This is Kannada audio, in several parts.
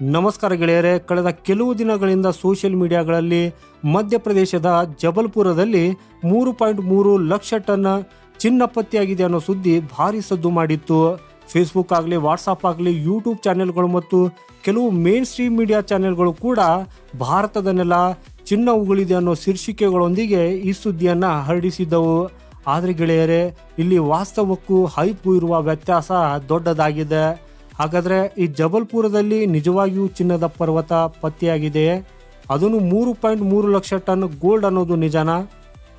ನಮಸ್ಕಾರ ಗೆಳೆಯರೆ, ಕಳೆದ ಕೆಲವು ದಿನಗಳಿಂದ ಸೋಷಿಯಲ್ ಮೀಡಿಯಾಗಳಲ್ಲಿ ಮಧ್ಯಪ್ರದೇಶದ ಜಬಲ್ಪುರದಲ್ಲಿ ಮೂರು ಪಾಯಿಂಟ್ ಮೂರು ಲಕ್ಷ ಟನ್ ಚಿನ್ನ ಪತ್ತೆಯಾಗಿದೆ ಅನ್ನೋ ಸುದ್ದಿ ಭಾರಿ ಸದ್ದು ಮಾಡಿತ್ತು. ಫೇಸ್ಬುಕ್ ಆಗಲಿ ವಾಟ್ಸಪ್ ಆಗಲಿ ಯೂಟ್ಯೂಬ್ ಚಾನೆಲ್ಗಳು ಮತ್ತು ಕೆಲವು ಮೇನ್ ಸ್ಟ್ರೀಮ್ ಮೀಡಿಯಾ ಚಾನೆಲ್ಗಳು ಕೂಡ ಭಾರತದನ್ನೆಲ್ಲ ನೆಲ ಚಿನ್ನ ಉಗುಳಿದೆ ಅನ್ನೋ ಶೀರ್ಷಿಕೆಗಳೊಂದಿಗೆ ಈ ಸುದ್ದಿಯನ್ನು ಹರಡಿಸಿದ್ದವು. ಆದರೆ ಗೆಳೆಯರೇ, ಇಲ್ಲಿ ವಾಸ್ತವಕ್ಕೂ ಹೈಪು ಇರುವ ವ್ಯತ್ಯಾಸ ದೊಡ್ಡದಾಗಿದೆ. ಹಾಗಾದ್ರೆ ಈ ಜಬಲ್ಪುರದಲ್ಲಿ ನಿಜವಾಗಿಯೂ ಚಿನ್ನದ ಪರ್ವತ ಪತ್ತೆಯಾಗಿದೆ. ಅದನ್ನು ಮೂರು ಪಾಯಿಂಟ್ ಮೂರು ಲಕ್ಷ ಟನ್ ಗೋಲ್ಡ್ ಅನ್ನೋದು ನಿಜನಾ?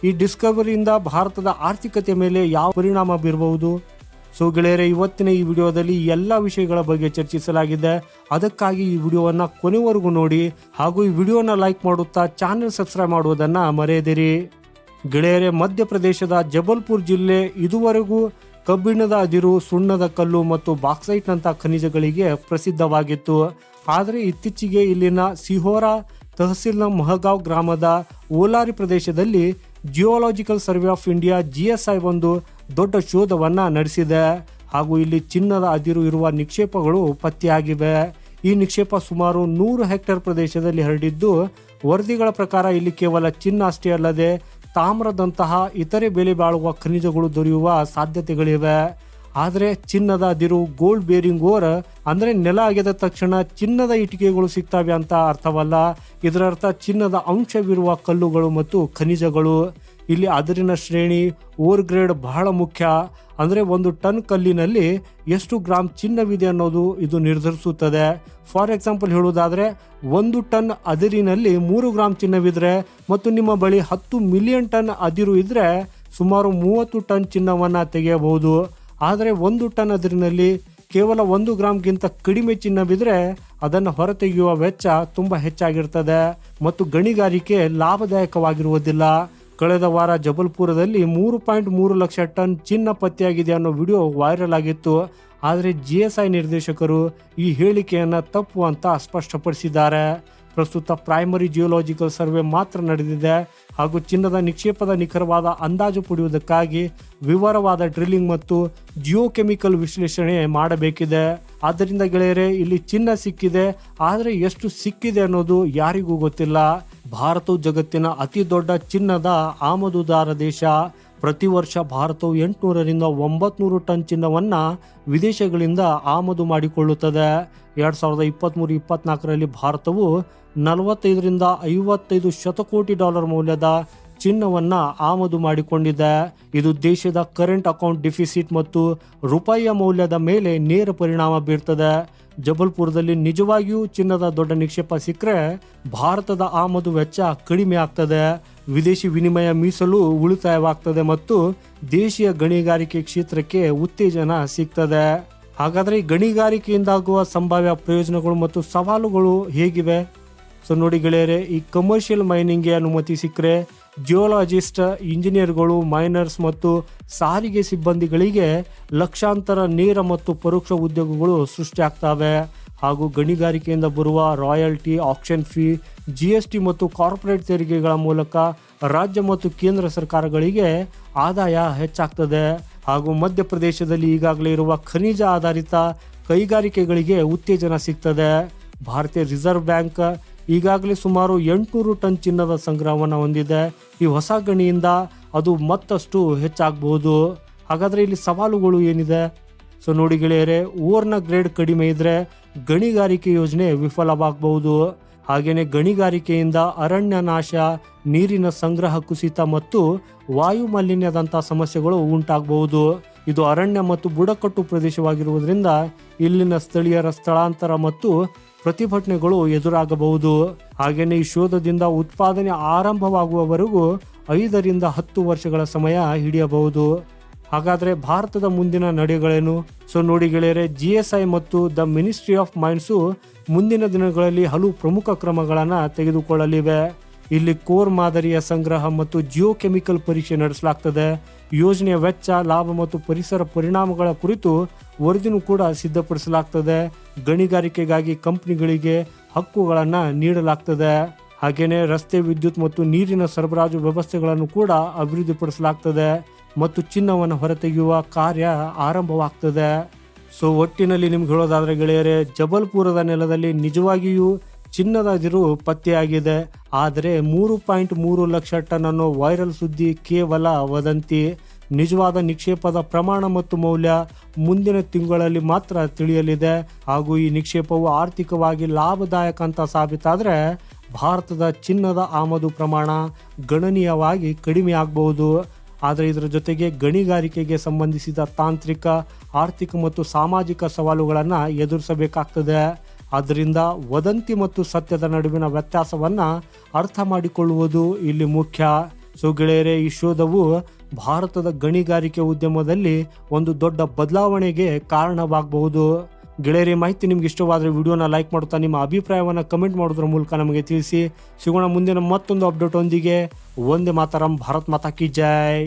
ಈ ಡಿಸ್ಕವರಿಯಿಂದ ಭಾರತದ ಆರ್ಥಿಕತೆ ಮೇಲೆ ಯಾವ ಪರಿಣಾಮ ಬೀರಬಹುದು? ಸೊ ಗೆಳೆಯರೆ, ಇವತ್ತಿನ ಈ ವಿಡಿಯೋದಲ್ಲಿ ಎಲ್ಲ ವಿಷಯಗಳ ಬಗ್ಗೆ ಚರ್ಚಿಸಲಾಗಿದೆ. ಅದಕ್ಕಾಗಿ ಈ ವಿಡಿಯೋವನ್ನು ಕೊನೆವರೆಗೂ ನೋಡಿ ಹಾಗೂ ಈ ವಿಡಿಯೋನ ಲೈಕ್ ಮಾಡುತ್ತಾ ಚಾನೆಲ್ ಸಬ್ಸ್ಕ್ರೈಬ್ ಮಾಡುವುದನ್ನು ಮರೆಯದಿರಿ. ಗೆಳೆಯರೆ, ಮಧ್ಯಪ್ರದೇಶದ ಜಬಲ್ಪುರ್ ಜಿಲ್ಲೆ ಇದುವರೆಗೂ ಕಬ್ಬಿಣದ ಅದಿರು, ಸುಣ್ಣದ ಕಲ್ಲು ಮತ್ತು ಬಾಕ್ಸೈಟ್ನಂಥ ಖನಿಜಗಳಿಗೆ ಪ್ರಸಿದ್ಧವಾಗಿತ್ತು. ಆದರೆ ಇತ್ತೀಚೆಗೆ ಇಲ್ಲಿನ ಸಿಹೋರಾ ತಹಸೀಲ್ನ ಮಹಗಾವ್ ಗ್ರಾಮದ ಓಲಾರಿ ಪ್ರದೇಶದಲ್ಲಿ geological survey of India GSI ಒಂದು ದೊಡ್ಡ ಶೋಧವನ್ನ ನಡೆಸಿದೆ. ಹಾಗೂ ಇಲ್ಲಿ ಚಿನ್ನದ ಅದಿರು ಇರುವ ನಿಕ್ಷೇಪಗಳು ಪತ್ತೆಯಾಗಿವೆ. ಈ ನಿಕ್ಷೇಪ ಸುಮಾರು ನೂರು ಹೆಕ್ಟೇರ್ ಪ್ರದೇಶದಲ್ಲಿ ಹರಡಿದ್ದು, ವರದಿಗಳ ಪ್ರಕಾರ ಇಲ್ಲಿ ಕೇವಲ ಚಿನ್ನ ಅಷ್ಟೇ ಅಲ್ಲದೆ ತಾಮ್ರದಂತಹ ಇತರೆ ಬೆಲೆ ಬಾಳುವ ಖನಿಜಗಳು ದೊರೆಯುವ ಸಾಧ್ಯತೆಗಳಿವೆ. ಆದರೆ ಚಿನ್ನದ ಅದಿರು ಗೋಲ್ಡ್ ಬೇರಿಂಗ್ ಓರ್ ಅಂದರೆ ನೆಲ ಅಗೆದ ತಕ್ಷಣ ಚಿನ್ನದ ಇಟಿಕೆಗಳು ಸಿಗ್ತವೆ ಅಂತ ಅರ್ಥವಲ್ಲ. ಇದರರ್ಥ ಚಿನ್ನದ ಅಂಶವಿರುವ ಕಲ್ಲುಗಳು ಮತ್ತು ಖನಿಜಗಳು. ಇಲ್ಲಿ ಅದರಿನ ಶ್ರೇಣಿ ಓರ್ ಗ್ರೇಡ್ ಬಹಳ ಮುಖ್ಯ. ಅಂದರೆ ಒಂದು ಟನ್ ಕಲ್ಲಿನಲ್ಲಿ ಎಷ್ಟು ಗ್ರಾಮ್ ಚಿನ್ನವಿದೆ ಅನ್ನೋದು ಇದು ನಿರ್ಧರಿಸುತ್ತದೆ. ಫಾರ್ ಎಕ್ಸಾಂಪಲ್ ಹೇಳುವುದಾದರೆ, ಒಂದು ಟನ್ ಅದಿರಿನಲ್ಲಿ ಮೂರು ಗ್ರಾಮ್ ಚಿನ್ನವಿದ್ರೆ ಮತ್ತು ನಿಮ್ಮ ಬಳಿ ಹತ್ತು ಮಿಲಿಯನ್ ಟನ್ ಅದಿರು ಇದ್ರೆ ಸುಮಾರು ಮೂವತ್ತು ಟನ್ ಚಿನ್ನವನ್ನು ತೆಗೆಯಬಹುದು. ಆದರೆ ಒಂದು ಟನ್ ಅದಿರಿನಲ್ಲಿ ಕೇವಲ ಒಂದು ಗ್ರಾಮ್ಗಿಂತ ಕಡಿಮೆ ಚಿನ್ನವಿದ್ರೆ ಅದನ್ನು ಹೊರತೆಗೆಯುವ ವೆಚ್ಚ ತುಂಬ ಹೆಚ್ಚಾಗಿರ್ತದೆ ಮತ್ತು ಗಣಿಗಾರಿಕೆ ಲಾಭದಾಯಕವಾಗಿರುವುದಿಲ್ಲ. ಕಳೆದ ವಾರ ಜಬಲ್ಪುರದಲ್ಲಿ ಮೂರು ಪಾಯಿಂಟ್ ಮೂರು ಲಕ್ಷ ಟನ್ ಚಿನ್ನ ಪತ್ತೆಯಾಗಿದೆ ಅನ್ನೋ ವಿಡಿಯೋ ವೈರಲ್ ಆಗಿತ್ತು. ಆದರೆ ಜಿ ಎಸ್ ಐ ನಿರ್ದೇಶಕರು ಈ ಹೇಳಿಕೆಯನ್ನು ತಪ್ಪು ಅಂತ ಸ್ಪಷ್ಟಪಡಿಸಿದ್ದಾರೆ. ಪ್ರಸ್ತುತ ಪ್ರೈಮರಿ ಜಿಯೋಲಾಜಿಕಲ್ ಸರ್ವೆ ಮಾತ್ರ ನಡೆದಿದೆ. ಹಾಗೂ ಚಿನ್ನದ ನಿಕ್ಷೇಪದ ನಿಖರವಾದ ಅಂದಾಜು ಪಡೆಯುವುದಕ್ಕಾಗಿ ವಿವರವಾದ ಡ್ರಿಲ್ಲಿಂಗ್ ಮತ್ತು ಜಿಯೋಕೆಮಿಕಲ್ ವಿಶ್ಲೇಷಣೆ ಮಾಡಬೇಕಿದೆ. ಆದ್ದರಿಂದ ಗೆಳೆಯರೆ, ಇಲ್ಲಿ ಚಿನ್ನ ಸಿಕ್ಕಿದೆ. ಆದರೆ ಎಷ್ಟು ಸಿಕ್ಕಿದೆ ಅನ್ನೋದು ಯಾರಿಗೂ ಗೊತ್ತಿಲ್ಲ. ಭಾರತವು ಜಗತ್ತಿನ ಅತಿ ದೊಡ್ಡ ಚಿನ್ನದ ಆಮದುದಾರ ದೇಶ. ಪ್ರತಿ ವರ್ಷ ಭಾರತವು ಎಂಟುನೂರರಿಂದ ಒಂಬತ್ನೂರು ಟನ್ ಚಿನ್ನವನ್ನು ವಿದೇಶಗಳಿಂದ ಆಮದು ಮಾಡಿಕೊಳ್ಳುತ್ತದೆ. ಎರಡು ಸಾವಿರದ ಇಪ್ಪತ್ತ್ಮೂರು ಇಪ್ಪತ್ನಾಲ್ಕರಲ್ಲಿ ಭಾರತವು ನಲವತ್ತೈದರಿಂದ ಐವತ್ತೈದು ಶತಕೋಟಿ ಡಾಲರ್ ಮೌಲ್ಯದ ಚಿನ್ನವನ್ನ ಆಮದು ಮಾಡಿಕೊಂಡಿದೆ. ಇದು ದೇಶದ ಕರೆಂಟ್ ಅಕೌಂಟ್ ಡಿಫಿಸಿಟ್ ಮತ್ತು ರೂಪಾಯಿಯ ಮೌಲ್ಯದ ಮೇಲೆ ನೇರ ಪರಿಣಾಮ ಬೀರ್ತದೆ. ಜಬಲ್ಪುರದಲ್ಲಿ ನಿಜವಾಗಿಯೂ ಚಿನ್ನದ ದೊಡ್ಡ ನಿಕ್ಷೇಪ ಸಿಕ್ಕರೆ ಭಾರತದ ಆಮದು ವೆಚ್ಚ ಕಡಿಮೆ ಆಗ್ತದೆ. ವಿದೇಶಿ ವಿನಿಮಯ ಮೀಸಲು ಉಳಿತಾಯವಾಗ್ತದೆ ಮತ್ತು ದೇಶೀಯ ಗಣಿಗಾರಿಕೆ ಕ್ಷೇತ್ರಕ್ಕೆ ಉತ್ತೇಜನ ಸಿಗ್ತದೆ. ಹಾಗಾದರೆ ಗಣಿಗಾರಿಕೆಯಿಂದಾಗುವ ಸಂಭಾವ್ಯ ಪ್ರಯೋಜನಗಳು ಮತ್ತು ಸವಾಲುಗಳು ಹೇಗಿವೆ? ಸೊ ನೋಡಿ ಗೆಳೆಯರೆ, ಈ ಕಮರ್ಷಿಯಲ್ ಮೈನಿಂಗ್ಗೆ ಅನುಮತಿ ಸಿಕ್ಕರೆ ಜಿಯೋಲಾಜಿಸ್ಟ್ ಇಂಜಿನಿಯರ್ಗಳು ಮೈನರ್ಸ್ ಮತ್ತು ಸಾರಿಗೆ ಸಿಬ್ಬಂದಿಗಳಿಗೆ ಲಕ್ಷಾಂತರ ನೇರ ಮತ್ತು ಪರೋಕ್ಷ ಉದ್ಯೋಗಗಳು ಸೃಷ್ಟಿಯಾಗ್ತವೆ ಹಾಗೂ ಗಣಿಗಾರಿಕೆಯಿಂದ ಬರುವ royalty auction fee G S T ಮತ್ತು ಕಾರ್ಪೊರೇಟ್ ತೆರಿಗೆಗಳ ಮೂಲಕ ರಾಜ್ಯ ಮತ್ತು ಕೇಂದ್ರ ಸರ್ಕಾರಗಳಿಗೆ ಆದಾಯ ಹೆಚ್ಚಾಗ್ತದೆ. ಹಾಗೂ ಮಧ್ಯಪ್ರದೇಶದಲ್ಲಿ ಈಗಾಗಲೇ ಇರುವ ಖನಿಜ ಆಧಾರಿತ ಕೈಗಾರಿಕೆಗಳಿಗೆ ಉತ್ತೇಜನ ಸಿಗ್ತದೆ. ಭಾರತೀಯ ರಿಸರ್ವ್ ಬ್ಯಾಂಕ್ ಈಗಾಗಲೇ ಸುಮಾರು ಎಂಟುನೂರು ಟನ್ ಚಿನ್ನದ ಸಂಗ್ರಹವನ್ನು ಹೊಂದಿದೆ. ಈ ಹೊಸ ಗಣಿಯಿಂದ ಅದು ಮತ್ತಷ್ಟು ಹೆಚ್ಚಾಗಬಹುದು. ಹಾಗಾದರೆ ಇಲ್ಲಿ ಸವಾಲುಗಳು ಏನಿದೆ? ಸೊ ನೋಡಿ ಗೆಳೆಯರೆ ಓರ್ನ ಗ್ರೇಡ್ ಕಡಿಮೆ ಇದ್ದರೆ ಗಣಿಗಾರಿಕೆ ಯೋಜನೆ ವಿಫಲವಾಗಬಹುದು. ಹಾಗೆಯೇ ಗಣಿಗಾರಿಕೆಯಿಂದ ಅರಣ್ಯ ನಾಶ, ನೀರಿನ ಸಂಗ್ರಹ ಕುಸಿತ ಮತ್ತು ವಾಯುಮಾಲಿನ್ಯದಂಥ ಸಮಸ್ಯೆಗಳು ಉಂಟಾಗಬಹುದು. ಇದು ಅರಣ್ಯ ಮತ್ತು ಬುಡಕಟ್ಟು ಪ್ರದೇಶವಾಗಿರುವುದರಿಂದ ಇಲ್ಲಿನ ಸ್ಥಳೀಯರ ಸ್ಥಳಾಂತರ ಮತ್ತು ಪ್ರತಿಭಟನೆಗಳು ಎದುರಾಗಬಹುದು. ಹಾಗೆಯೇ ಈ ಶೋಧದಿಂದ ಉತ್ಪಾದನೆ ಆರಂಭವಾಗುವವರೆಗೂ ಐದರಿಂದ ಹತ್ತು ವರ್ಷಗಳ ಸಮಯ ಹಿಡಿಯಬಹುದು. ಹಾಗಾದರೆ ಭಾರತದ ಮುಂದಿನ ನಡೆಗಳೇನು? ಸೊ ನೋಡಿ ಗೆಳೆಯರೆ ಜಿ ಎಸ್ ಐ ಮತ್ತು ದ ಮಿನಿಸ್ಟ್ರಿ ಆಫ್ ಮೈನ್ಸು ಮುಂದಿನ ದಿನಗಳಲ್ಲಿ ಹಲವು ಪ್ರಮುಖ ಕ್ರಮಗಳನ್ನು ತೆಗೆದುಕೊಳ್ಳಲಿವೆ. ಇಲ್ಲಿ ಕೋರ್ ಮಾದರಿಯ ಸಂಗ್ರಹ ಮತ್ತು ಜಿಯೋ ಕೆಮಿಕಲ್ ಪರೀಕ್ಷೆ ನಡೆಸಲಾಗ್ತದೆ. ಯೋಜನೆಯ ವೆಚ್ಚ, ಲಾಭ ಮತ್ತು ಪರಿಸರ ಪರಿಣಾಮಗಳ ಕುರಿತು ವರದಿನೂ ಕೂಡ ಸಿದ್ಧಪಡಿಸಲಾಗ್ತದೆ. ಗಣಿಗಾರಿಕೆಗಾಗಿ ಕಂಪನಿಗಳಿಗೆ ಹಕ್ಕುಗಳನ್ನು ನೀಡಲಾಗ್ತದೆ. ಹಾಗೆಯೇ ರಸ್ತೆ, ವಿದ್ಯುತ್ ಮತ್ತು ನೀರಿನ ಸರಬರಾಜು ವ್ಯವಸ್ಥೆಗಳನ್ನು ಕೂಡ ಅಭಿವೃದ್ಧಿಪಡಿಸಲಾಗ್ತದೆ ಮತ್ತು ಚಿನ್ನವನ್ನು ಹೊರತೆಗೆಯುವ ಕಾರ್ಯ ಆರಂಭವಾಗ್ತದೆ. ಸೊ ಒಟ್ಟಿನಲ್ಲಿ ನಿಮ್ಗೆ ಹೇಳೋದಾದ್ರೆ ಗೆಳೆಯರೆ, ಜಬಲ್ಪುರದ ನೆಲದಲ್ಲಿ ನಿಜವಾಗಿಯೂ ಚಿನ್ನದ ಅದಿರು ಪತ್ತೆಯಾಗಿದೆ. ಆದರೆ ಮೂರು ಪಾಯಿಂಟ್ ಮೂರು ಲಕ್ಷ ಟನ್ ಅನ್ನೋ ವೈರಲ್ ಸುದ್ದಿ ಕೇವಲ ವದಂತಿ. ನಿಜವಾದ ನಿಕ್ಷೇಪದ ಪ್ರಮಾಣ ಮತ್ತು ಮೌಲ್ಯ ಮುಂದಿನ ತಿಂಗಳಲ್ಲಿ ಮಾತ್ರ ತಿಳಿಯಲಿದೆ. ಹಾಗೂ ಈ ನಿಕ್ಷೇಪವು ಆರ್ಥಿಕವಾಗಿ ಲಾಭದಾಯಕ ಅಂತ ಸಾಬೀತಾದರೆ ಭಾರತದ ಚಿನ್ನದ ಆಮದು ಪ್ರಮಾಣ ಗಣನೀಯವಾಗಿ ಕಡಿಮೆ ಆಗಬಹುದು. ಆದರೆ ಇದರ ಜೊತೆಗೆ ಗಣಿಗಾರಿಕೆಗೆ ಸಂಬಂಧಿಸಿದ ತಾಂತ್ರಿಕ, ಆರ್ಥಿಕ ಮತ್ತು ಸಾಮಾಜಿಕ ಸವಾಲುಗಳನ್ನು ಎದುರಿಸಬೇಕಾಗ್ತದೆ. ಆದ್ದರಿಂದ ವದಂತಿ ಮತ್ತು ಸತ್ಯದ ನಡುವಿನ ವ್ಯತ್ಯಾಸವನ್ನು ಅರ್ಥ ಮಾಡಿಕೊಳ್ಳುವುದು ಇಲ್ಲಿ ಮುಖ್ಯ. ಸೊ ಗೆಳೆಯರೇ, ಈ ಶೋಧವು ಭಾರತದ ಗಣಿಗಾರಿಕೆ ಉದ್ಯಮದಲ್ಲಿ ಒಂದು ದೊಡ್ಡ ಬದಲಾವಣೆಗೆ ಕಾರಣವಾಗಬಹುದು. ಗೆಳೆಯರಿ, ಮಾಹಿತಿ ನಿಮ್ಗೆ ಇಷ್ಟವಾದರೆ ವಿಡಿಯೋನ ಲೈಕ್ ಮಾಡುತ್ತಾ ನಿಮ್ಮ ಅಭಿಪ್ರಾಯವನ್ನು ಕಮೆಂಟ್ ಮಾಡೋದ್ರ ಮೂಲಕ ನಮಗೆ ತಿಳಿಸಿ. ಸಿಗೋಣ ಮುಂದಿನ ಮತ್ತೊಂದು ಅಪ್ಡೇಟ್ ಒಂದಿಗೆ. ಒಂದೇ ಮಾತಾರಂ, ಭಾರತ್ ಮಾತಾ ಕಿ ಜೈ.